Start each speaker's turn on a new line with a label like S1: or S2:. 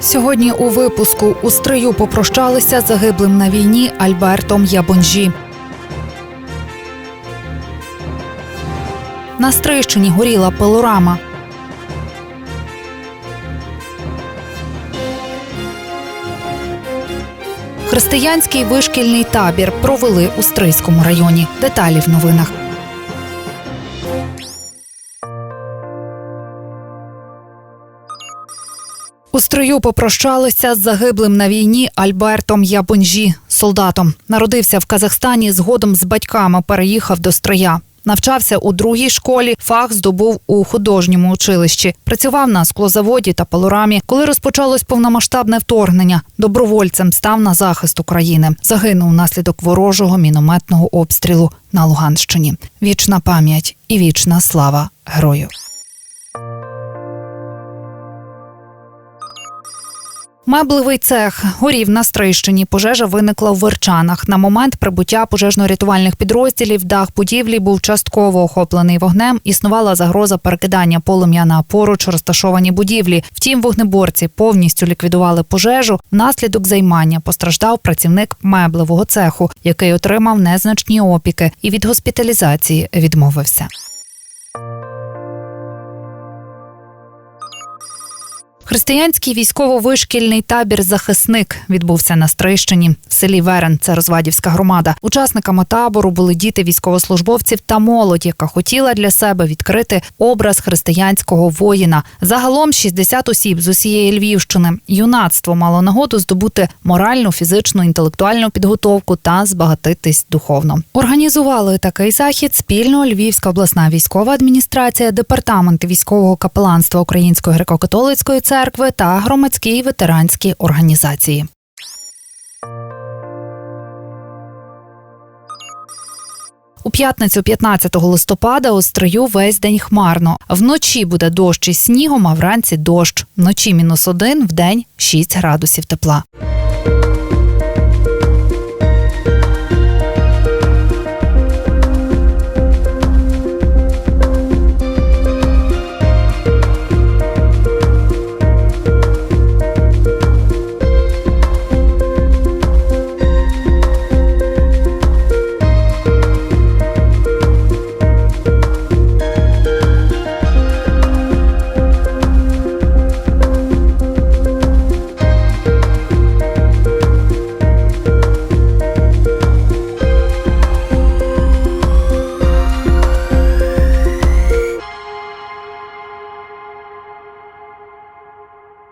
S1: Сьогодні у випуску у стрию попрощалися загиблим на війні Альбертом Ябонжі. На Стрийщині горіла пилорама. Християнський вишкільний табір провели у Стрийському районі. Деталі в новинах. У строю попрощалися з загиблим на війні Альбертом Ябонжі, солдатом. Народився в Казахстані, згодом з батьками переїхав до Стрия. Навчався у другій школі, фах здобув у художньому училищі. Працював на склозаводі та палорамі. Коли розпочалось повномасштабне вторгнення, добровольцем став на захист України. Загинув внаслідок ворожого мінометного обстрілу на Луганщині. Вічна пам'ять і вічна слава герою. Меблевий цех горів на Стрийщині. Пожежа виникла в Верчанах. На момент прибуття пожежно-рятувальних підрозділів дах будівлі був частково охоплений вогнем. Існувала загроза перекидання полум'я на поруч розташовані будівлі. Втім, вогнеборці повністю ліквідували пожежу. Внаслідок займання постраждав працівник меблевого цеху, який отримав незначні опіки і від госпіталізації відмовився. Християнський військово-вишкільний табір Захисник відбувся на Стрийщині в селі Верен. Це розвадівська громада. Учасниками табору були діти військовослужбовців та молодь, яка хотіла для себе відкрити образ християнського воїна. Загалом 60 осіб з усієї Львівщини. Юнацтво мало нагоду здобути моральну, фізичну, інтелектуальну підготовку та збагатитись духовно. Організували такий захід спільно Львівська обласна військова адміністрація, департамент військового капеланства Української греко-католицької церкви та громадські ветеранські організації. У п'ятницю 15 листопада у весь день хмарно. Вночі буде дощ із снігом, а вранці дощ. Вночі мінус один, вдень 6 градусів тепла.